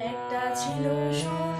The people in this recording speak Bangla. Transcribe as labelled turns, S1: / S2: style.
S1: একটা ছিল সোনা